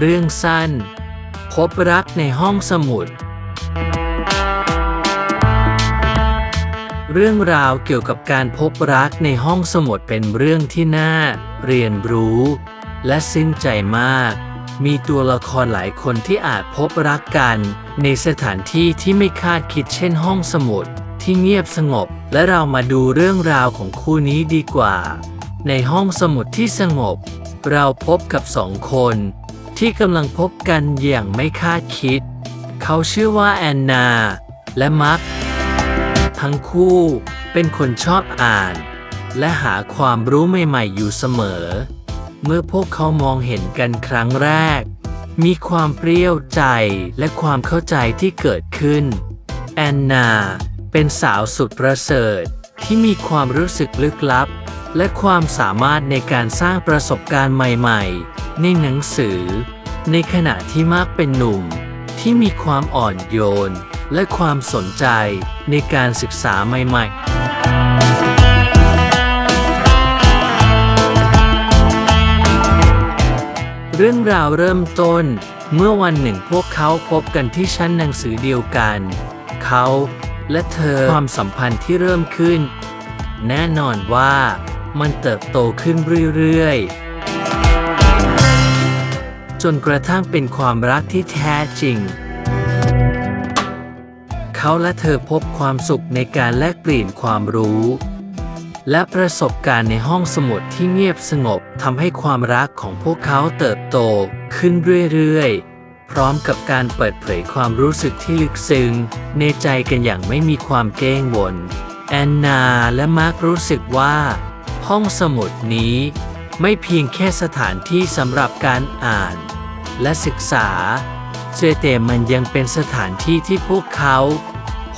เรื่องสั้น พบรักในห้องสมุด เรื่องราวเกี่ยวกับการพบรักในห้องสมุดเป็นเรื่องที่น่า เรียนรู้ และซึ้งใจมาก มีตัวละครหลายคนที่อาจพบรักกัน ในสถานที่ที่ไม่คาดคิดเช่นห้องสมุดที่เงียบสงบ และเรามาดูเรื่องราวของคู่นี้ดีกว่า ในห้องสมุดที่สงบ เราพบกับสองคน ที่กำลังพบกันอย่างไม่คาดคิด เขาชื่อว่าแอนนา และมัก ทั้งคู่เป็นคนชอบอ่าน และหาความรู้ใหม่ๆอยู่เสมอ เมื่อพวกเขามองเห็นกันครั้งแรก มีความเปรี้ยวใจและความเข้าใจที่เกิดขึ้น แอนนา เป็นสาวสุดประเสริฐที่มีความรู้สึกลึกลับ และความสามารถในการสร้างประสบการณ์ใหม่ ๆ ในหนังสือ ในขณะที่มากเป็นหนุ่มที่มีความอ่อนโยน และความสนใจในการศึกษาใหม่ๆเรื่องราวเริ่มต้นเมื่อวันหนึ่งพวกเขาพบกันที่ชั้นหนังสือเดียวกัน เขาและเธอความสัมพันธ์ที่เริ่มขึ้น แน่นอนว่ามันเติบโตขึ้นเรื่อยๆ จนกระทั่งเป็นความรักที่แท้จริง เขาและเธอพบความสุขในการแลกเปลี่ยนความรู้ และประสบการณ์ในห้องสมุดที่เงียบสงบทำให้ความรักของพวกเขาเติบโตขึ้นเรื่อยๆ พร้อมกับการเปิดเผยความรู้สึกที่ลึกซึ้งในใจกันอย่างไม่มีความเก้งวนแอนนาและมาร์ครู้สึกว่า ห้องสมุดนี้ไม่เพียงแค่สถานที่สำหรับการอ่าน และศึกษาเซเตมันยังเป็นสถานที่ที่พวกเขา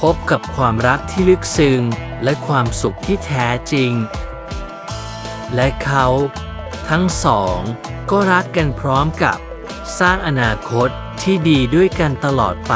พบกับความรักที่ลึกซึ้งและความสุขที่แท้จริง และเขา ทั้งสอง ก็รักกันพร้อมกับ สร้างอนาคตที่ดีด้วยกันตลอดไป